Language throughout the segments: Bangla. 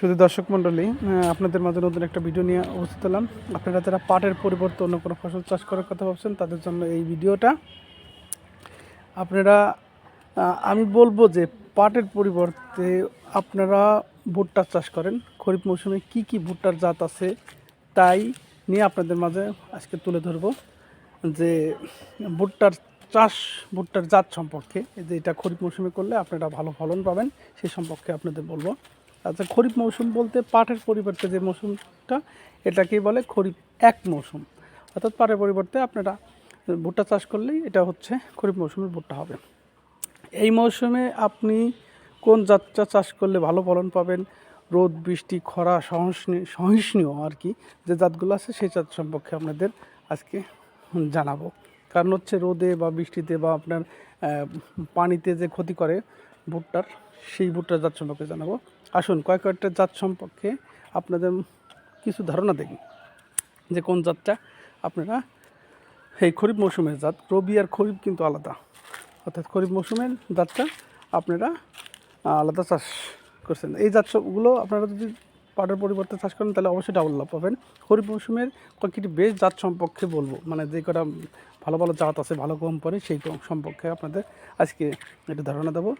শুধু দর্শক মণ্ডলী আপনাদের মাঝে নতুন একটা ভিডিও নিয়ে উপস্থিত হলাম। আপনারা যারা পাটের পরিবর্তে অন্য কোনো ফসল চাষ করার কথা ভাবছেন, তাদের জন্য এই ভিডিওটা আপনারা আমি বলব যে পাটের পরিবর্তে আপনারা ভুট্টা চাষ করেন। খরিফ মৌসুমে কি কি ভুট্টার জাত আছে তাই নিয়ে আপনাদের মাঝে আজকে তুলে ধরবো। যে ভুট্টার চাষ, ভুট্টার জাত সম্পর্কে যে এটা খরিফ মৌসুমে করলে আপনারা ভালো ফলন পাবেন সেই সম্পর্কে আপনাদের বলব। আচ্ছা খরিফ মৌসুম বলতে পাটের পরিবর্তে যে মৌসুমটা, এটাকেই বলে খরিফ এক মৌসুম। অর্থাৎ পাটের পরিবর্তে আপনারা ভুট্টা চাষ করলেই এটা হচ্ছে খরিফ মৌসুমের ভুট্টা হবে। এই মৌসুমে আপনি কোন জাতটা চাষ করলে ভালো ফলন পাবেন? রোদ, বৃষ্টি, খরা সহিষ্ণুয় আর কি যে জাতগুলো আছে সেই জাত সম্পর্কে আপনাদের আজকে জানাব। কারণ হচ্ছে রোদে বা বৃষ্টিতে বা আপনার পানিতে যে ক্ষতি করে ভুট্টার, সেই ভুট্টার জাত সম্পর্কে জানাব। আসুন, কয়েক কয়েকটা জাত সম্পর্কে আপনাদের কিছু ধারণা দেখি, যে কোন জাতটা আপনারা, এই খরিফ মৌসুমের জাত। রবি আর খরিফ কিন্তু আলাদা, অর্থাৎ খরিফ মৌসুমের জাতটা আপনারা আলাদা চাষ করছেন। এই জাতগুলো আপনারা যদি পাটের পরিবর্তে চাষ করেন, তাহলে অবশ্যই ডাবল লাভ পাবেন। খরিফ মৌসুমের কয়েকটি বেশ জাত সম্পর্কে বলব মানে যে কটা ভালো ভালো জাত আছে, ভালো কোম্পানি সেই সম্পর্কে আপনাদের আজকে একটু ধারণা দেবো।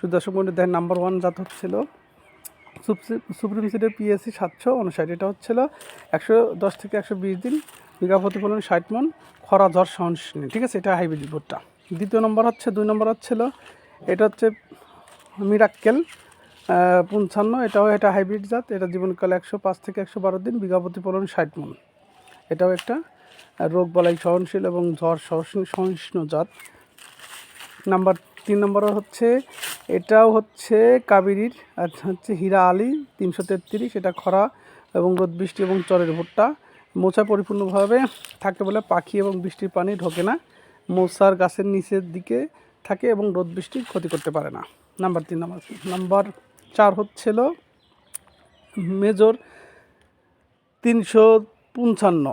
শুধু দর্শক বন্ধু দেখেন নাম্বার ওয়ান জাত হচ্ছিল। সুপ্রিম সিটের পিএসসি সাতশো উনষাট। এটা হচ্ছিল একশো দশ থেকে একশো বিশ দিন, বিঘা প্রতিফলন ষাট মন, খরা, ঝড়, সহনশীল ঠিক আছে? এটা হাইব্রিড ভুট্টা দ্বিতীয় নম্বর হচ্ছে, দুই নম্বর হচ্ছিল, এটা হচ্ছে মিরাক্কেল পঞ্চান্ন। এটাও এটা হাইব্রিড জাত। এটা জীবনকাল একশো পাঁচ থেকে একশো বারো দিন, বিঘা প্রতিফলন ষাট মন। এটাও একটা রোগ বালাই সহনশীল এবং ঝড় সহনশীল সহিষ্ণু জাত। নাম্বার তিন নম্বর হচ্ছে এটাও হচ্ছে কাবেরীর, আর হচ্ছে হীরা আলী, তিনশো তেত্রিশ, এটা খরা এবং রোদ, বৃষ্টি এবং চরের ভুট্টা। মোচা পরিপূর্ণভাবে থাকে বলে পাখি এবং বৃষ্টির পানি ঢোকে না। মোচার গাছের নিচের দিকে থাকে এবং রোদ, বৃষ্টি ক্ষতি করতে পারে না। নাম্বার তিন, নাম্বার নাম্বার চার হচ্ছিল মেজর তিনশো পঞ্চান্ন।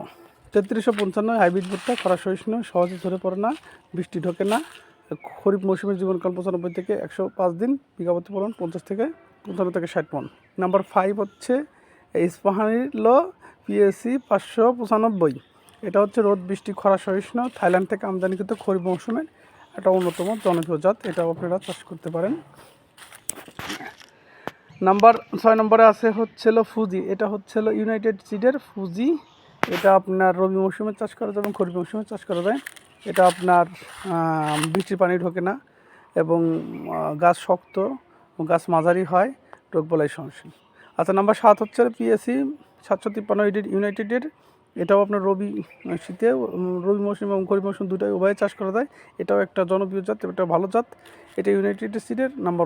তেত্রিশশো পঞ্চান্ন হাইব্রিড ভুট্টা, খরা সহিষ্ণু, সহজে ঝরে পড়ে না, বৃষ্টি ঢোকে না। খরিফ মৌসুমের জীবনকাল পঁচানব্বই থেকে একশো পাঁচ দিন, বিঘাপতি ফলন পঞ্চাশ থেকে পঞ্চান্ন থেকে ষাট মন। নাম্বার ফাইভ হচ্ছে ইস্পাহানির ল পিএসসি পাঁচশো পঁচানব্বই। এটা হচ্ছে রোদ, বৃষ্টি, খরা, সহিষ্ণু। থাইল্যান্ড থেকে আমদানিকৃত খরিফ মৌসুমের একটা অন্যতম জনপ্রিয় জাত। এটাও আপনারা চাষ করতে পারেন। নাম্বার ছয় নম্বরে আছে হচ্ছিল ফুজি। এটা হচ্ছিল ইউনাইটেড সিডের ফুজি। এটা আপনার রবি মৌসুমে চাষ করা যায় এবং খরিফ মৌসুমে চাষ করা যায়। এটা আপনার বৃষ্টির পানি ঢোকে না এবং গাছ শক্ত গাছ মাঝারি হয়, রোগ বলাই সহনশীল। আচ্ছা নাম্বার সাত হচ্ছে পিএসসি সাতশো তিপ্পান্ন ইউনাইটেডের এটাও আপনার রবি শীতে রবি মৌসুম এবং খরিফ মৌসুম দুটাই উভয়ে চাষ করা যায়। এটাও একটা জনপ্রিয় জাত এটা ভালো জাত। এটা ইউনাইটেড সিডের নাম্বার ওয়ান